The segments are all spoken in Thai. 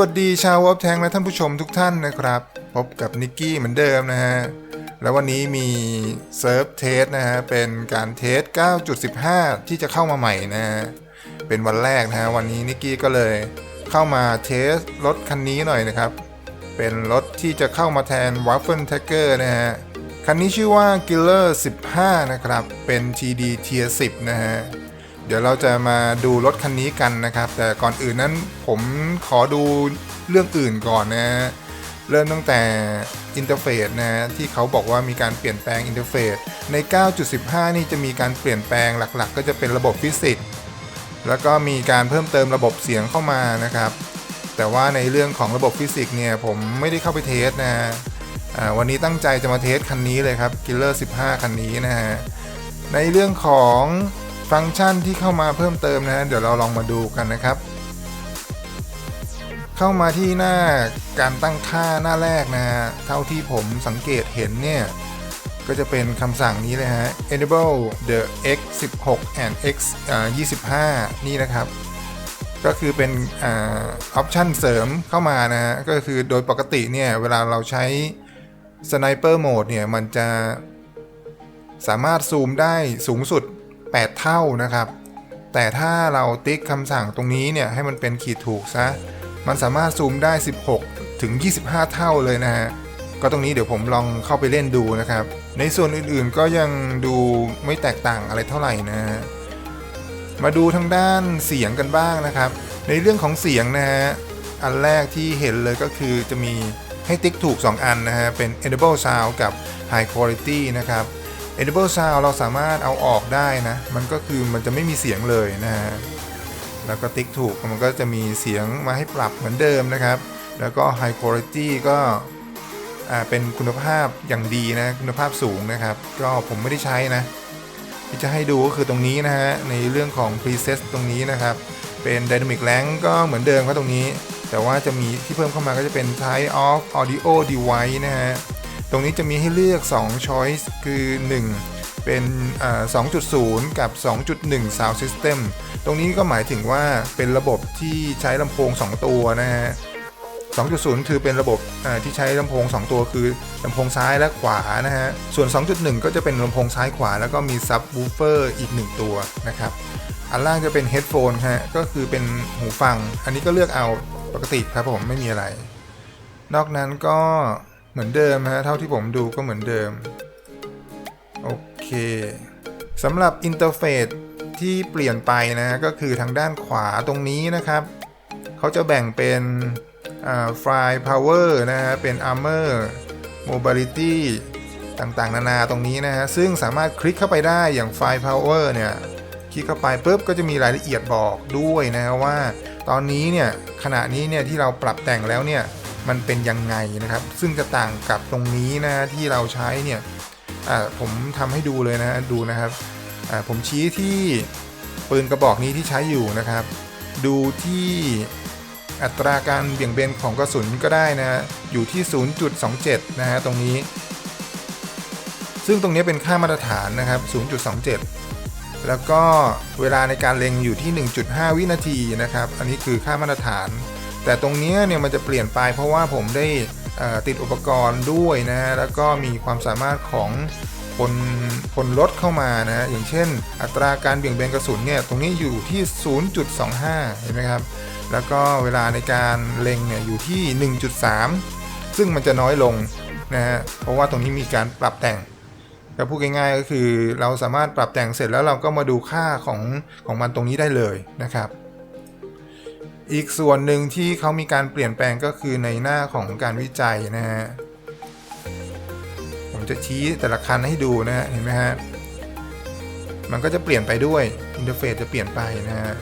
วัสดีชาววอลแทงและท่านผู้ชมทุกท่านนะครับ พบกับนิกกี้เหมือนเดิมนะฮะ แล้ววันนี้มีเซิร์ฟเทสนะฮะ เป็นการเทส 9.15 ที่จะเข้ามาใหม่นะฮะ เป็นวันแรกนะฮะ วันนี้นิกกี้ก็เลยเข้ามาเทสรถคันนี้หน่อยนะครับ เป็นรถที่จะเข้ามาแทน Waffle t a g g e r นะฮะ คันนี้ชื่อว่า Killer 15 นะครับ เป็น TD Tier 10 นะฮะ เดี๋ยวเราจะมาดูรถคันนี้กันนะครับ แต่ก่อนอื่นนั้นผมขอดูเรื่องอื่นก่อนนะเริ่มตั้งแต่อินเทอร์เฟซนะที่เขาบอกว่ามีการเปลี่ยนแปลงอินเทอร์เฟซใน 9.15 นี่จะมีการเปลี่ยนแปลงหลักๆ ก็จะเป็นระบบฟิสิกส์แล้วก็มีการเพิ่มเติมระบบเสียงเข้ามานะครับ แต่ว่าในเรื่องของระบบฟิสิกส์เนี่ยผมไม่ได้เข้าไปเทสนะฮะวันนี้ตั้งใจจะมาเทสคันนี้เลยครับ Killer 15 คันนี้นะฮะในเรื่องของ ฟังก์ชันที่เข้ามาเพิ่มเติมนะฮะเดี๋ยวเราลองมาดูกันนะครับ เข้ามาที่หน้าการตั้งค่าหน้าแรกนะฮะเท่าที่ผมสังเกตเห็นเนี่ย ก็จะเป็นคำสั่งนี้เลยฮะ enable the x 16 and x25 นี่นะครับ ก็คือเป็นอ่ออปชันเสริมเข้ามานะฮะก็คือโดยปกติเนี่ย เวลาเราใช้ Sniper Mode เนี่ย มันจะสามารถซูมได้สูงสุด 8 เท่านะครับ แต่ถ้าเราติ๊กคำสั่งตรงนี้เนี่ยให้มันเป็นขีดถูกซะ มันสามารถซูมได้ 16 ถึง 25 เท่าเลยนะฮะ ก็ตรงนี้เดี๋ยวผมลองเข้าไปเล่นดูนะครับ ในส่วนอื่นๆก็ยังดูไม่แตกต่างอะไรเท่าไหร่นะฮะ มาดูทางด้านเสียงกันบ้างนะครับ ในเรื่องของเสียงนะฮะ อันแรกที่เห็นเลยก็คือจะมีให้ติ๊กถูก 2 อันนะฮะ เป็น Edible Sound กับ High Quality นะครับ Edible Sound เราสามารถเอาออกได้นะ มันก็คือมันจะไม่มีเสียงเลยนะฮะ แล้วก็ติ๊กถูกมันก็จะมีเสียงมาให้ปรับเหมือนเดิมนะครับ แล้วก็ High Quality ก็อ่าเป็นคุณภาพอย่างดีนะคุณภาพสูงนะครับ ก็ผมไม่ได้ใช้นะ ที่จะให้ดูก็คือตรงนี้นะฮะ ในเรื่องของ preset ตรงนี้นะครับ เป็น dynamic rank ก็เหมือนเดิมครับตรงนี้ แต่ว่าจะมีที่เพิ่มเข้ามาก็จะเป็น type of audio device นะฮะ ตรงนี้จะมีให้เลือก 2 choice คือ 1 เป็นอ่า2.0 กับ 2.1 sound system ตรงนี้ก็หมายถึงว่าเป็นระบบที่ใช้ลำโพง 2 ตัวนะฮะ 2.0 คือเป็นระบบที่ใช้ลำโพง 2 ตัวคือลำโพงซ้ายและขวานะฮะ ส่วน 2.1 ก็จะเป็นลำโพงซ้ายขวา แล้วก็มีซับวูเฟอร์อีก 1 ตัวนะครับ อันล่างจะเป็นเฮดโฟนฮะ ก็คือเป็นหูฟัง อันนี้ก็เลือกเอาปกติครับผมไม่มีอะไร นอกนั้นก็ เหมือนเดิมฮะเท่าที่ผมดูก็เหมือนเดิม โอเคสำหรับอินเทอร์เฟซที่เปลี่ยนไปนะฮะก็คือทางด้านขวาตรงนี้นะครับ เขาจะแบ่งเป็นไฟล์พาวเวอร์นะฮะเป็น Armor Mobility ต่างๆ นานาตรงนี้นะฮะซึ่งสามารถคลิกเข้าไปได้อย่างไฟล์ Power เนี่ยคลิกเข้าไปปุ๊บก็จะมีรายละเอียดบอกด้วยนะว่า ตอนนี้เนี่ยขณะนี้เนี่ยที่เราปรับแต่งแล้วเนี่ย มันเป็นยังไงนะครับ ซึ่งจะต่างกับตรงนี้นะที่เราใช้เนี่ยผมทำให้ดูเลยนะดูนะครับผมชี้ที่ปืนกระบอกนี้ที่ใช้อยู่นะครับ ดูที่อัตราการเบี่ยงเบนของกระสุนก็ได้นะอยู่ที่ 0.27 นะฮะตรงนี้ ซึ่งตรงนี้เป็นค่ามาตรฐานนะครับ 0.27 แล้วก็เวลาในการเล็งอยู่ที่ 1.5 วินาทีนะครับ อันนี้คือค่ามาตรฐาน แต่ตรงนี้เนี่ยมันจะเปลี่ยนไปเพราะว่าผมได้ติดอุปกรณ์ด้วยนะฮะแล้วก็มีความสามารถของพลพลลดเข้ามานะฮะอย่างเช่น อัตราการเบี่ยงเบนกระสุนเนี่ยตรงนี้อยู่ที่ 0.25 เห็นไหมครับ แล้วก็เวลาในการเล็งเนี่ยอยู่ที่ 1.3 ซึ่งมันจะน้อยลงนะฮะเพราะว่าตรงนี้มีการปรับแต่งก็พูดง่ายๆก็คือเราสามารถปรับแต่งเสร็จแล้วเราก็มาดูค่าของของมันตรงนี้ได้เลยนะครับ อีกส่วนหนึ่งที่เขามีการเปลี่ยนแปลงก็คือในหน้าของการวิจัยนะฮะ ผมจะชี้แต่ละคันให้ดูนะฮะ เห็นไหมฮะ มันก็จะเปลี่ยนไปด้วย อินเทอร์เฟซจะเปลี่ยนไปนะฮะ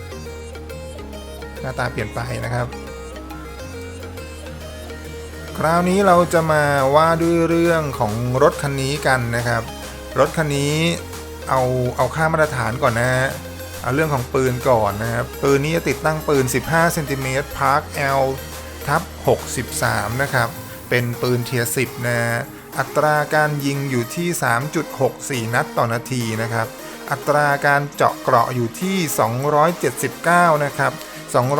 หน้าตาเปลี่ยนไปนะครับ คราวนี้เราจะมาว่าด้วยเรื่องของรถคันนี้กันนะครับ รถคันนี้เอาเอาค่ามาตรฐานก่อนนะฮะ เอาเรื่องของปืนก่อนนะครับปืนนี้จะติดตั้งปืน 15เซนติเมตร Park L ทับ63 นะครับ เป็นปืนเทียร์10นะฮะอัตราการยิงอยู่ที่ 3.64 นัดต่อนาทีนะครับ อัตราการเจาะเกราะอยู่ที่ 279 นะครับ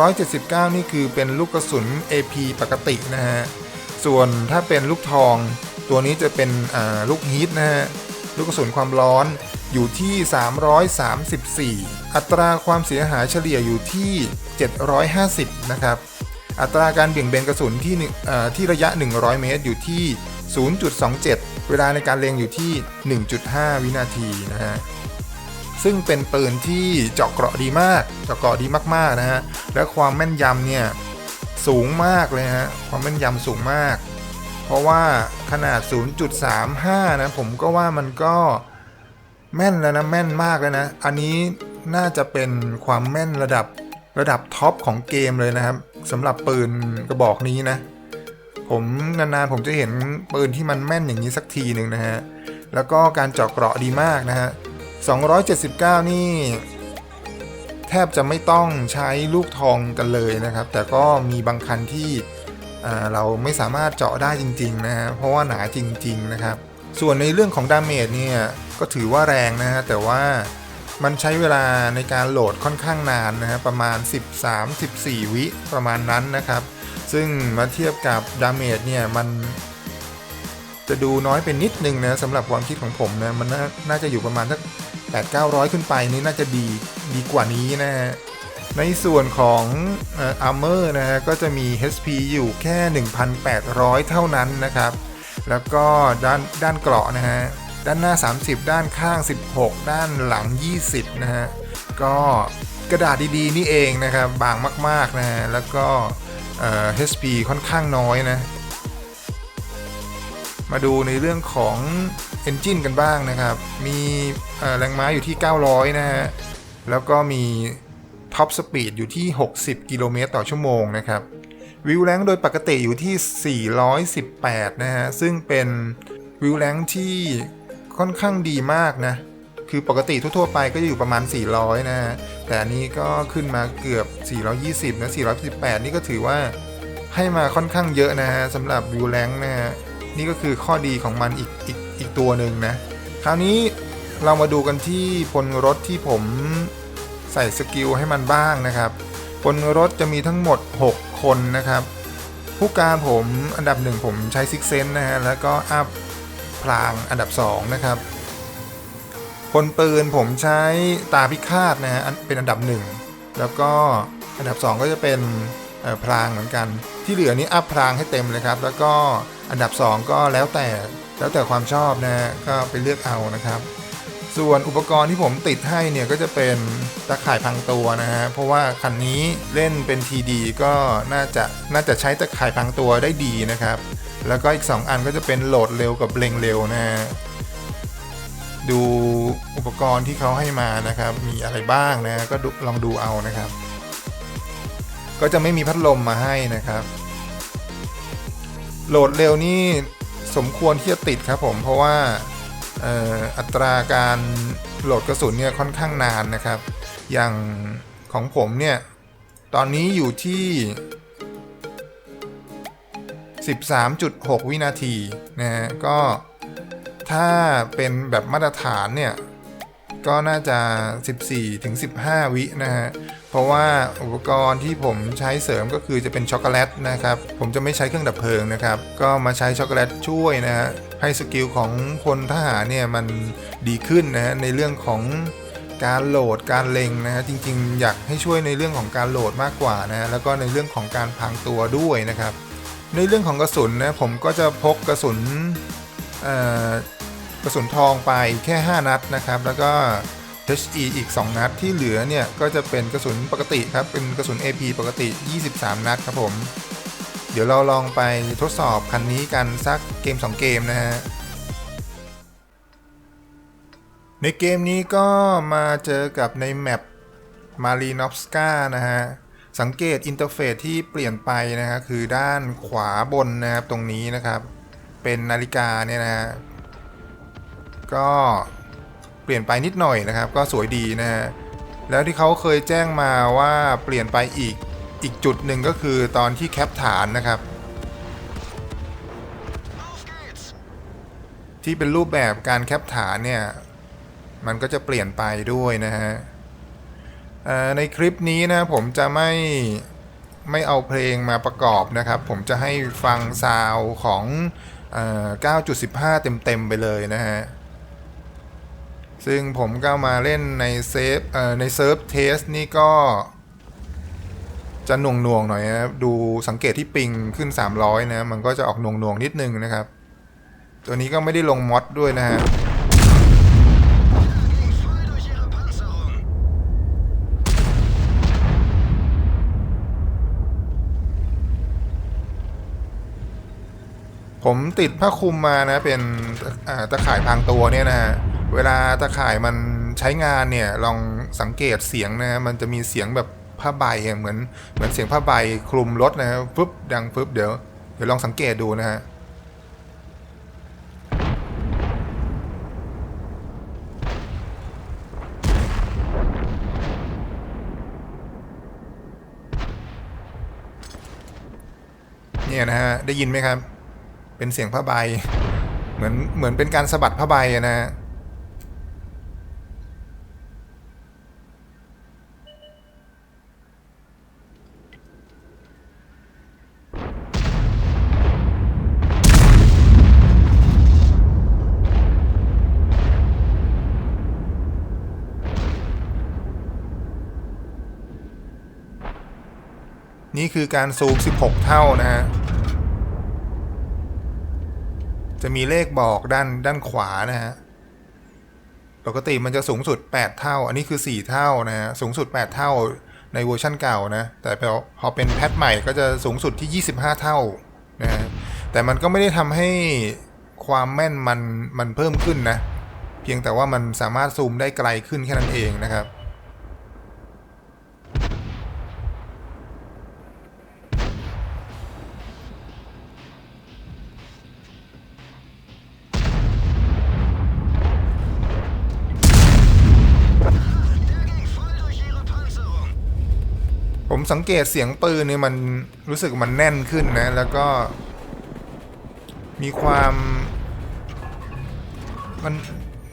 279 นี่คือเป็นลูกกระสุน AP ปกตินะฮะ ส่วนถ้าเป็นลูกทอง ตัวนี้จะเป็นลูกฮีทนะฮะ ลูกกระสุนความร้อน อยู่ที่ 334 อัตราความเสียหายเฉลี่ยอยู่ที่ 750 นะครับ อัตราการเบี่ยงเบนกระสุนที่หนึ่งที่ระยะ 100 เมตรอยู่ที่ 0.27 เวลาในการเล็งอยู่ที่ 1.5 วินาทีนะฮะซึ่งเป็นปืนที่เจาะเกราะดีมาก เจาะเกราะดีมากๆนะฮะ และความแม่นยำเนี่ยสูงมากเลยฮะ ความแม่นยำสูงมาก เพราะว่าขนาด 0.35 นะ ผมก็ว่ามันก็ แม่นแล้วนะแม่นมากแล้วนะ อันนี้น่าจะเป็นความแม่นระดับระดับท็อปของเกมเลยนะครับสำหรับปืนกระบอกนี้นะ ผมนานๆผมจะเห็นปืนที่มันแม่นอย่างนี้สักทีหนึ่งนะฮะ แล้วก็การเจาะเกราะดีมากนะฮะ 279 นี่ แทบจะไม่ต้องใช้ลูกทองกันเลยนะครับ แต่ก็มีบางคันที่เราไม่สามารถเจาะได้จริง ๆ นะฮะ เพราะว่าหนาจริง ๆ นะครับ ส่วนในเรื่องของดาเมจเนี่ย ก็ถือว่าแรงนะฮะแต่ว่ามันใช้เวลาในการโหลดค่อนข้างนานนะฮะประมาณ 13-14 วิประมาณนั้นนะครับ ซึ่งมาเทียบกับดาเมจเนี่ยมันจะดูน้อยเป็นนิดนึงนะสำหรับความคิดของผมนะมันน,น่าจะอยู่ประมาณสัก8 9 0 0 ขึ้นไปนี่น่าจะดีดีกว่านี้นะฮะในส่วนของอาร์เมอร์นะฮะก็จะมี HP อยู่แค่ 1,800 เท่านั้นนะครับ แล้วก็ด้านด้านเกราะนะฮะ ด้านหน้า 30 ด้านข้าง 16 ด้านหลัง 20 นะฮะ ก็กระดาษดีๆ นี่เองนะครับบางมากๆนะฮะ แล้วก็ HP ค่อนข้างน้อยนะ มาดูในเรื่องของ Engine กันบ้างนะครับ มีแรงม้าอยู่ที่ 900 นะฮะ แล้วก็มี Top Speed อยู่ที่ 60 กิโลเมตรต่อชั่วโมงนะครับวิวแรงโดยปกติอยู่ที่ 418 นะฮะ ซึ่งเป็นวิวแรงที่ ค่อนข้างดีมากนะ คือปกติทั่วๆไปก็จะอยู่ประมาณ 400 นะ แต่อันนี้ก็ขึ้นมาเกือบ 420 นะ 418 นี่ก็ถือว่าให้มาค่อนข้างเยอะนะฮะสำหรับวิวแรงนะฮะนี่ก็คือข้อดีของมันอีกอีกอีกตัวหนึ่งนะ คราวนี้เรามาดูกันที่พลรถที่ผมใส่สกิลให้มันบ้างนะครับพลรถจะมีทั้งหมด 6 คนนะครับ ผู้การผมอันดับหนึ่งผมใช้ซิกเซนนะฮะ แล้วก็อัพ พลางอันดับ 2 นะครับพลปืนผมใช้ตาพิฆาตนะฮะเป็นอันดับหนึ่งแล้วก็อันดับ 2 ก็จะเป็นพลางเหมือนกัน ที่เหลือนี้อัพพลางให้เต็มเลยครับ แล้วก็อันดับ 2 ก็แล้วแต่แล้วแต่ความชอบนะฮะก็ไปเลือกเอานะครับ ส่วนอุปกรณ์ที่ผมติดให้เนี่ยก็จะเป็นตะข่ายพังตัวนะฮะเพราะว่าคันนี้เล่นเป็น TD ก็น่าจะน่าจะใช้ตะข่ายพังตัวได้ดีนะครับ แล้วก็อีก 2 อันก็จะเป็นโหลดเร็วกับเล็งเร็วนะฮะดูอุปกรณ์ที่เขาให้มานะครับ มีอะไรบ้างนะก็ลองดูเอานะครับ ก็จะไม่มีพัดลมมาให้นะครับ โหลดเร็วนี่สมควรที่จะติดครับผมเพราะว่าอัตราการโหลดกระสุนเนี่ยค่อนข้างนานนะครับ อย่างของผมเนี่ย ตอนนี้อยู่ที่ 13.6 วินาทีนะฮะก็ถ้าเป็นแบบมาตรฐานเนี่ย ก็น่าจะ 14ถึง15 วินะฮะ เพราะว่าอุปกรณ์ที่ผมใช้เสริมก็คือจะเป็นช็อกโกแลตนะครับ ผมจะไม่ใช้เครื่องดับเพลิงนะครับ ก็มาใช้ช็อกโกแลตช่วยนะฮะ ให้สกิลของพลทหารเนี่ยมันดีขึ้นนะฮะในเรื่องของการโหลดการเล็งนะฮะจริง ๆ อยากให้ช่วยในเรื่องของการโหลดมากกว่านะฮะแล้วก็ในเรื่องของการพรางตัวด้วยนะครับ ในเรื่องของกระสุนนะผมก็จะพกกระสุนกระสุนทองไปแค่ 5 นัดนะครับ แล้วก็ HE อีก 2 นัดที่เหลือเนี่ยก็จะเป็นกระสุนปกติครับ เป็นกระสุน AP ปกติ 23 นัดครับผม เดี๋ยวเราลองไปทดสอบคันนี้กันสักเกม 2 เกมนะฮะ ในเกมนี้ก็มาเจอกับในแมปมารีนอฟสกานะฮะ สังเกตอินเทอร์เฟซที่เปลี่ยนไปนะฮะคือด้านขวาบนนะครับตรงนี้นะครับ เป็นนาฬิกาเนี่ยนะฮะก็เปลี่ยนไปนิดหน่อยนะครับ ก็สวยดีนะฮะแล้วที่เขาเคยแจ้งมาว่าเปลี่ยนไปอีกอีกจุดหนึ่งก็คือตอนที่แคปฐานนะครับ ที่เป็นรูปแบบการแคปฐานเนี่ย มันก็จะเปลี่ยนไปด้วยนะฮะ ในคลิปนี้นะผมจะไม่ไม่เอาเพลงมาประกอบนะครับ ผมจะให้ฟังซาวของเอ่อ9.15 เต็มๆไปเลยนะฮะ ซึ่งผมก็มาเล่นในเซฟเอ่อในเซิร์ฟเทสนี่ก็ จะหน่วงหน่วงๆหน่อยนะดูสังเกตที่ปิงขึ้น 300 นะ มันก็จะออกหน่วงหน่วงๆนิดนึงนะครับ ตัวนี้ก็ไม่ได้ลงมอดด้วยนะฮะ ผมติดผ้าคลุมมานะเป็นตะข่ายพางตัวเนี่ยนะฮะเวลาตะข่ายมันใช้งานเนี่ยลองสังเกตเสียงนะฮะมันจะมีเสียงแบบผ้าใบเหมือนเหมือนเสียงผ้าใบคลุมรถนะฮะฟึบดังฟึบเดี๋ยวเดี๋ยวลองสังเกตดูนะฮะเนี่ยนะฮะได้ยินไหมครับ เป็นเสียงผ้าใบ เหมือนเหมือนเป็นการสะบัดผ้าใบอะนะฮะนี่คือการซูม 16 เท่านะฮะ จะมีเลขบอกด้านด้านขวานะฮะปกติมันจะสูงสุด 8 เท่า อันนี้คือ 4 เท่านะฮะสูงสุด 8 เท่าในเวอร์ชั่นเก่านะ แต่พอเป็นแพทใหม่ก็จะสูงสุดที่ 25 เท่านะฮะแต่มันก็ไม่ได้ทำให้ความแม่นมันมันเพิ่มขึ้นนะ เพียงแต่ว่ามันสามารถซูมได้ไกลขึ้นแค่นั้นเองนะครับ ผมสังเกตเสียงปืนเนี่ยมันรู้สึกมันแน่นขึ้นนะ แล้วก็ มีความมัน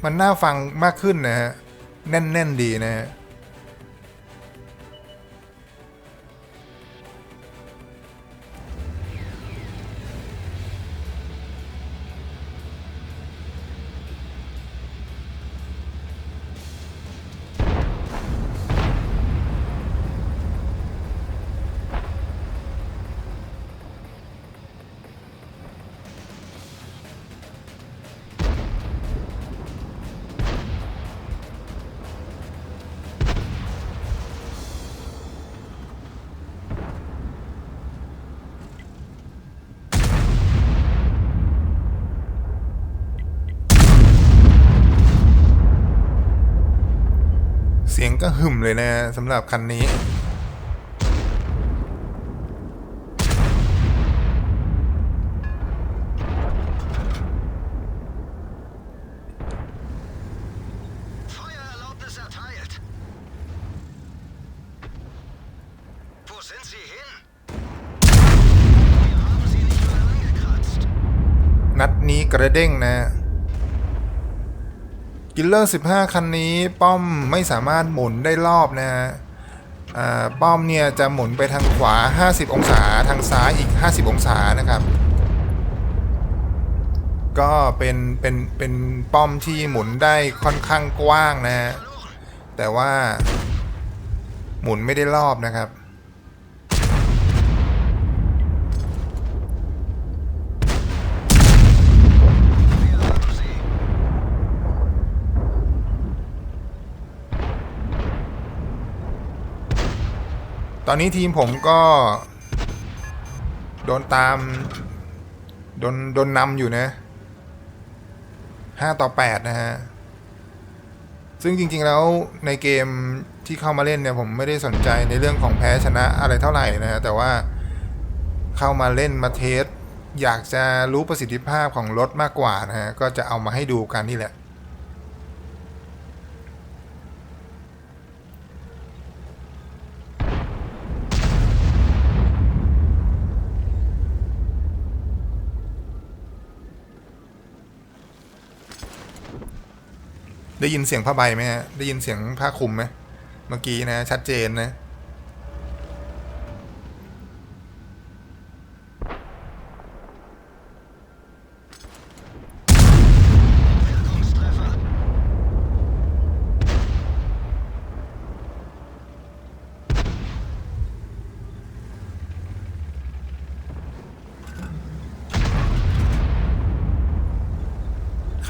มันน่าฟังมากขึ้นนะฮะ แน่นแน่นๆดีนะฮะ เลยนะสำหรับคันนี้ Feuererlaubnis erteilt. Wo sind sie hin? Wir haben sie nicht mal angekratzt. นัดนี้กระเด้งนะ กิลเลอร์ 15 คันนี้ป้อมไม่สามารถหมุนได้รอบนะฮะอ่าป้อมเนี่ยจะหมุนไปทางขวา 50 องศาทางซ้ายอีก 50 องศานะครับ ก็เป็นเป็นเป็นป้อมที่หมุนได้ค่อนข้างกว้างนะฮะแต่ว่าหมุนไม่ได้รอบนะครับ ตอนนี้ทีมผมก็ โดนตาม โดนโดนนำอยู่นะห้าต่อแปดนะฮะ ซึ่งจริงๆแล้วในเกมที่เข้ามาเล่นเนี่ยผมไม่ได้สนใจในเรื่องของแพ้ชนะอะไรเท่าไหร่นะฮะ แต่ว่าเข้ามาเล่นมาเทส อยากจะรู้ประสิทธิภาพของรถมากกว่านะฮะ ก็จะเอามาให้ดูกันนี่แหละ ได้ยินเสียงผ้าใบไหมฮะได้ยินเสียงผ้าคลุมไหมเมื่อกี้นะ ชัดเจนนะ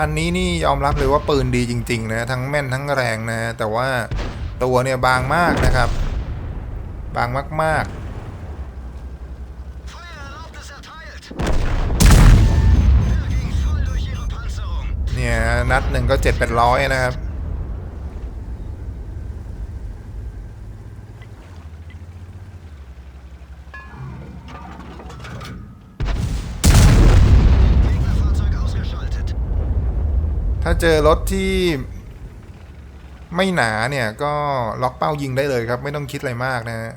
คันนี้นี่ยอมรับเลยว่าปืนดีจริง ๆ นะ ทั้งแม่นทั้งแรงนะ แต่ว่าตัวเนี่ยบางมากนะครับ บางมาก ๆเนี่ยนัดหนึ่งก็เจ็ดแปดร้อยนะครับาเจอรถที่ไม่หนาเนี่ยก็ล็อกเป้ายิงได้เลยครับ ไม่ต้องคิดอะไรมากนะฮะ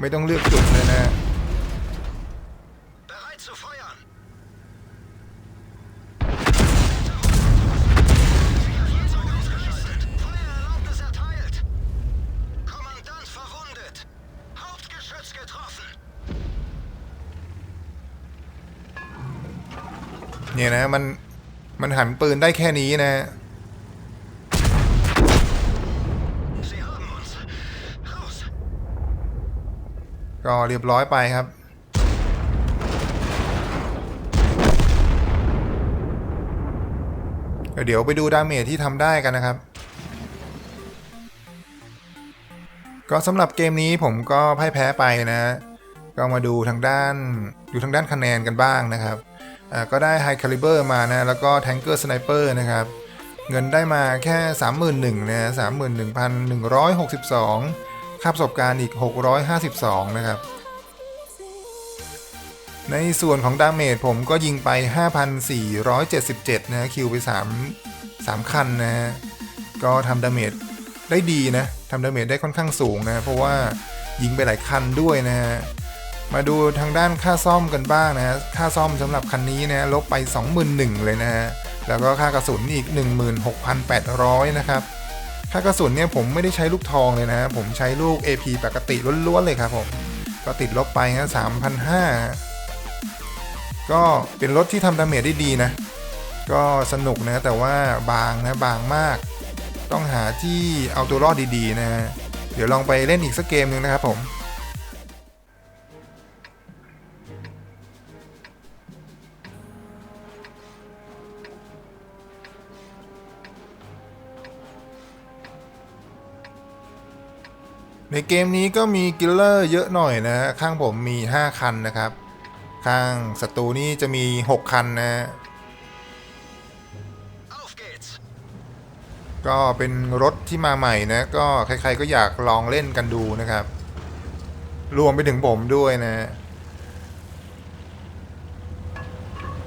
ไม่ต้องเลือกจุดเลยนะเนี่ยนะมัน มันหันปืนได้แค่นี้นะ ก็เรียบร้อยไปครับเดี๋ยวไปดูดาเมจที่ทำได้กันนะครับ ก็สำหรับเกมนี้ผมก็พ่ายแพ้ไปนะ ก็มาดูทางด้าน ดูทางด้านคะแนนกันบ้างนะครับ ก็ได้ High Caliber มานะแล้วก็ Tanker Sniper นะครับ เงินได้มาแค่ 31,000นะ31,162 ค่าประสบการณ์อีก 652 นะครับ ในส่วนของดาเมจผมก็ยิงไป 5,477 นะคิวไป 3 3 คันนะฮะ ก็ทำดาเมจได้ดีนะทำดาเมจได้ค่อนข้างสูงนะ เพราะว่ายิงไปหลายคันด้วยนะฮะ มาดูทางด้านค่าซ่อมกันบ้างนะฮะ ค่าซ่อมสำหรับคันนี้นะลบไป 21,000เลยนะฮะ แล้วก็ค่ากระสุนอีก 16,800 นะครับ ค่ากระสุนเนี่ยผมไม่ได้ใช้ลูกทองเลยนะฮะ ผมใช้ลูก AP ปกติล้วนๆเลยครับผม ก็ติดลบไปฮะ3,500 ก็เป็นรถที่ทำดาเมจได้ดีนะ ก็สนุกนะแต่ว่าบางนะบางมาก ต้องหาที่เอาตัวรอดดีๆนะฮะ เดี๋ยวลองไปเล่นอีกสักเกมหนึ่งนะครับผม ในเกมนี้ก็มีกิลเลอร์เยอะหน่อยนะข้างผมมี 5 คันนะครับ ข้างศัตรูนี่จะมี 6 คันนะ ก็เป็นรถที่มาใหม่นะ ก็ใครๆก็อยากลองเล่นกันดูนะครับ รวมไปถึงผมด้วยนะ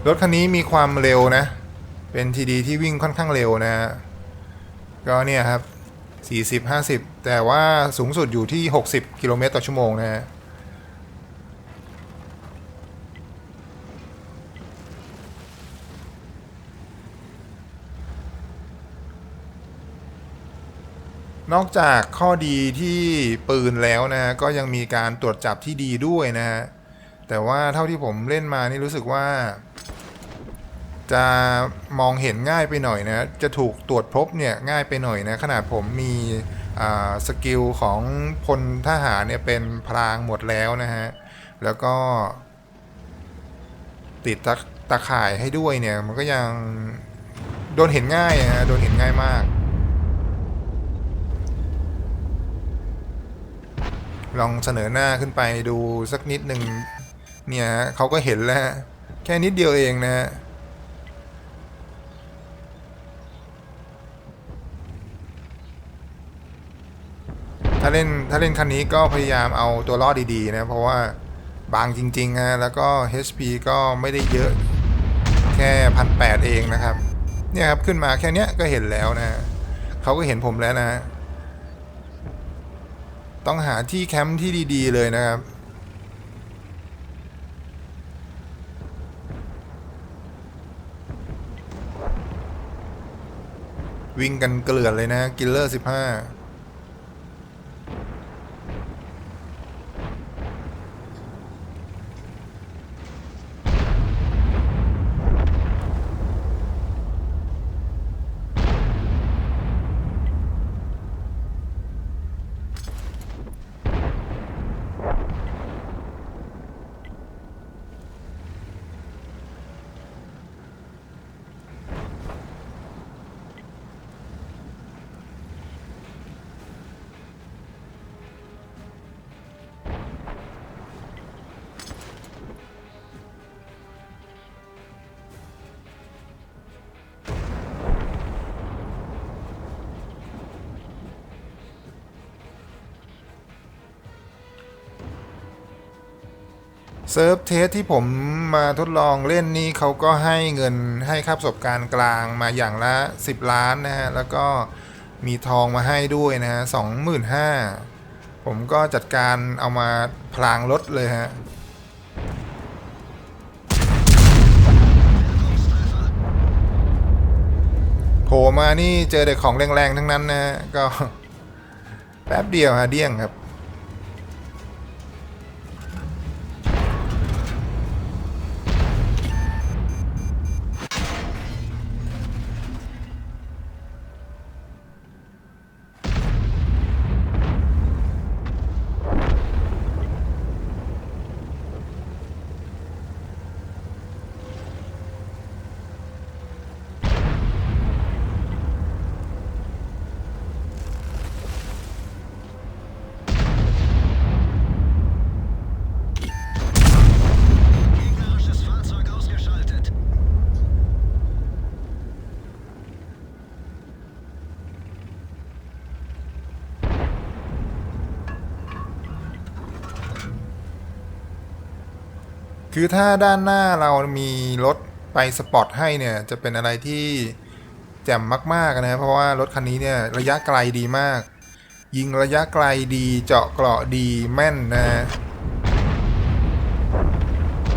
รถคันนี้มีความเร็วนะ เป็นทีดีที่วิ่งค่อนข้างเร็วนะ ก็เนี่ยครับ 40 50 แต่ว่าสูงสุดอยู่ที่ 60 กิโลเมตรต่อชั่วโมงนะฮะนอกจากข้อดีที่ปืนแล้วนะฮะก็ยังมีการตรวจจับที่ดีด้วยนะฮะแต่ว่าเท่าที่ผมเล่นมานี่รู้สึกว่า จะมองเห็นง่ายไปหน่อยนะ จะถูกตรวจพบเนี่ยง่ายไปหน่อยนะ ขนาดผมมีสกิลของพลทหารเนี่ยเป็นพรางหมดแล้วนะฮะ แล้วก็ติดตะตะข่ายให้ด้วยเนี่ย มันก็ยังโดนเห็นง่ายนะฮะโดนเห็นง่ายมาก ลองเสนอหน้าขึ้นไปดูสักนิดหนึ่งเนี่ยฮะเขาก็เห็นแล้วฮะแค่นิดเดียวเองนะฮะาเล่นถ้าเล่นคันนี้ก็พยายามเอาตัวรอดดีๆนะ เพราะว่าบางจริงๆฮะแล้วก็ HP ก็ไม่ได้เยอะแค่พันแปดเองนะครับ เนี่ยครับขึ้นมาแค่เนี้ยก็เห็นแล้วนะเขาก็เห็นผมแล้วนะ ต้องหาที่แคมป์ที่ดีๆเลยนะครับวิ่งกันเกลือนเลยนะ กิลเลอร์15 เซิร์ฟเทสที่ผมมาทดลองเล่นนี่เขาก็ให้เงินให้ค่าประสบการณ์กลางมาอย่างละ 10 ล้านนะฮะ แล้วก็มีทองมาให้ด้วยนะฮะสองหมื่นห้าผมก็จัดการเอามาพลางรถเลยฮะโผล่มานี่เจอแต่ของแรงๆ ทั้งนั้นนะฮะ ก็แป๊บเดียวฮะเดี้ยงครับ คือถ้าด้านหน้าเรามีรถไปสปอร์ตให้เนี่ยจะเป็นอะไรที่แจ่มมากๆนะเพราะว่ารถคันนี้เนี่ยระยะไกลดีมาก ยิงระยะไกลดีเจาะเกราะดีแม่นนะ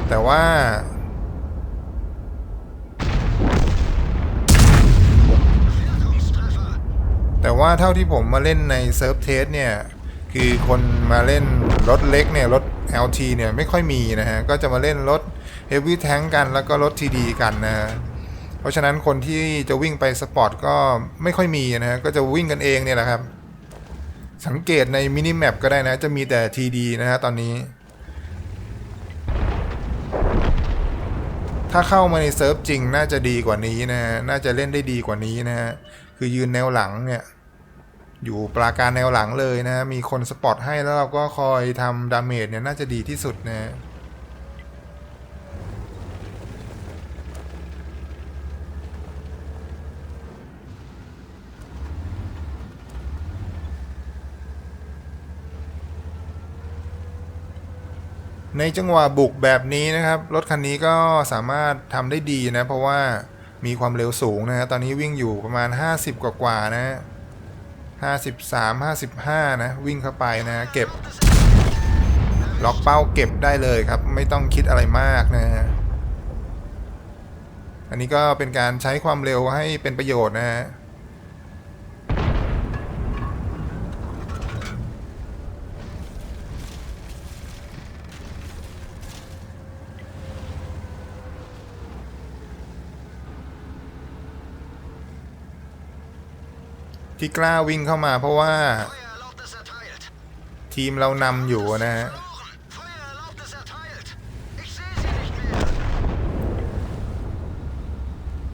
แต่ว่าแต่ว่าเท่าที่ผมมาเล่นในเซิร์ฟเทสเนี่ย คือคนมาเล่นรถเล็กเนี่ยรถ LT เนี่ยไม่ค่อยมีนะฮะ ก็จะมาเล่นรถ Heavy Tank กันแล้วก็รถ TD กันนะฮะ เพราะฉะนั้นคนที่จะวิ่งไปสปอร์ตก็ไม่ค่อยมีนะฮะ ก็จะวิ่งกันเองเนี่ยแหละครับ สังเกตในมินิแมปก็ได้นะ จะมีแต่ TD นะฮะตอนนี้ ถ้าเข้ามาในเซิร์ฟจริงน่าจะดีกว่านี้นะฮะ น่าจะเล่นได้ดีกว่านี้นะฮะ คือยืนแนวหลังเนี่ย อยู่ปราการแนวหลังเลยนะ มีคนสปอตให้แล้วเราก็คอยทำดาเมจเนี่ยน่าจะดีที่สุดนะในจังหวะบุกแบบนี้นะครับ รถคันนี้ก็สามารถทำได้ดีนะ เพราะว่ามีความเร็วสูงนะฮะตอนนี้วิ่งอยู่ประมาณ 50 กว่ากว่าๆนะ 53 55 นะ วิ่งเข้าไปนะ เก็บ ล็อกเป้าเก็บได้เลยครับ ไม่ต้องคิดอะไรมากนะฮะอันนี้ก็เป็นการใช้ความเร็วให้เป็นประโยชน์นะฮะ ที่กล้าวิ่งเข้ามาเพราะว่า ทีมเรานำอยู่นะฮะ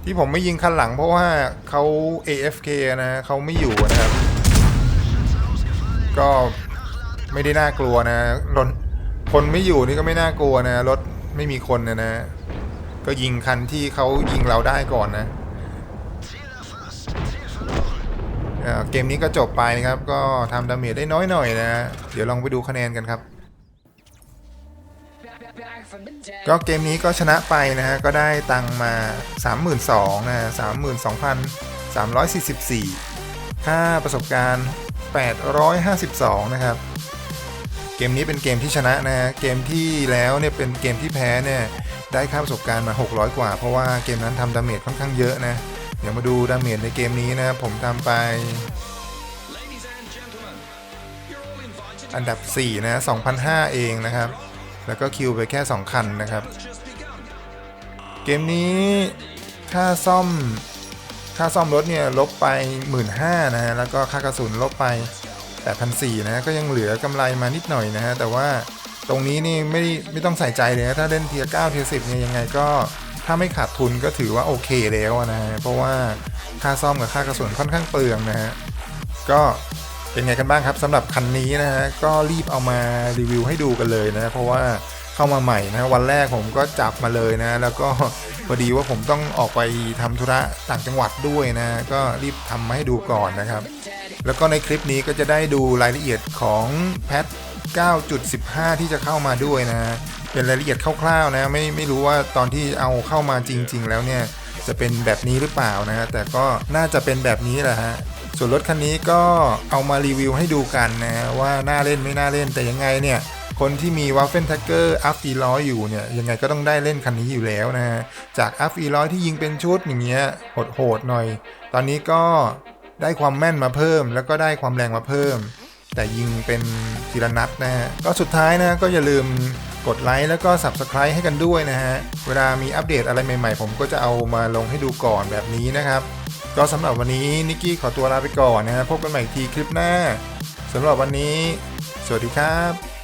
ที่ผมไม่ยิงคันหลังเพราะว่าเขา AFK นะเขาไม่อยู่นะครับ ก็ไม่ได้น่ากลัวนะรถคนไม่อยู่นี่ก็ไม่น่ากลัวนะรถไม่มีคนนะนะ ก็ยิงคันที่เขายิงเราได้ก่อนนะ เเกมนี้ก็จบไปนะครับ ก็ทำดาเมจได้น้อยหน่อยนะ เดี๋ยวลองไปดูคะแนนกันครับ ก็เกมนี้ก็ชนะไปนะฮะ ก็ได้ตังมา 32,000นะ32,344 ค่าประสบการณ์ 852 นะครับ เกมนี้เป็นเกมที่ชนะนะฮะ เกมที่แล้วเนี่ยเป็นเกมที่แพ้เนี่ยได้ค่าประสบการณ์มา 600 กว่า เพราะว่าเกมนั้นทำดาเมจค่อนข้างเยอะนะ ดี๋ยวมาดูดาเมจในเกมนี้นะผมทำไป อันดับ 4 นะ2,005 เองนะครับ แล้วก็คิวไปแค่ 2 คันนะครับ เกมนี้ค่าซ่อมค่าซ่อมรถเนี่ยลบไป 1 5ื่นนะฮะ แล้วก็ค่ากระสุนลบไป8,400นะฮะก็ยังเหลือกำไรมานิดหน่อยนะฮะ แต่ว่าตรงนี้นี่ไม่ไม่ต้องใส่ใจเลยนะถ้าเล่นเทียร์9เทียร์10เนี่ยยังไงก็ ถ้าไม่ขาดทุนก็ถือว่าโอเคแล้วนะเพราะว่าค่าซ่อมกับค่ากระสุนค่อนข้างเปลืองนะฮะก็เป็นไงกันบ้างครับสำหรับคันนี้นะฮะก็รีบเอามารีวิวให้ดูกันเลยนะเพราะว่าเข้ามาใหม่นะวันแรกผมก็จับมาเลยนะ แล้วก็พอดีว่าผมต้องออกไปทำธุระต่างจังหวัดด้วยนะ ก็รีบทำมาให้ดูก่อนนะครับ แล้วก็ในคลิปนี้ก็จะได้ดูรายละเอียดของแพท9.15 ที่จะเข้ามาด้วยนะ เป็นรายละเอียดคร่าวๆนะไม่ไม่รู้ว่าตอนที่เอาเข้ามาจริง ๆ แล้วเนี่ยจะเป็นแบบนี้หรือเปล่านะฮะแต่ก็น่าจะเป็นแบบนี้แหละฮะส่วนรถคันนี้ก็เอามารีวิวให้ดูกันนะฮะว่าน่าเล่นไม่น่าเล่นแต่ยังไงเนี่ยคนที่มี w a f f e n t a g g e r Up E 1 0 0อยู่เนี่ยยังไงก็ต้องได้เล่นคันนี้อยู่แล้วนะฮะจาก Up E 1 0 0ที่ยิงเป็นชุดอย่างเงี้ยโหดๆหน่อย ตอนนี้ก็ได้ความแม่นมาเพิ่ม แล้วก็ได้ความแรงมาเพิ่ม แต่ยิงเป็นทีละนัดนะฮะ ก็สุดท้ายนะก็อย่าลืมกดไลค์แล้วก็ Subscribe ให้กันด้วยนะฮะ เวลามีอัปเดตอะไรใหม่ๆ ผมก็จะเอามาลงให้ดูก่อนแบบนี้นะครับ ก็สำหรับวันนี้นิกกี้ขอตัวลาไปก่อนนะฮะพบกันใหม่อีกทีคลิปหน้าสำหรับวันนี้ สวัสดีครับ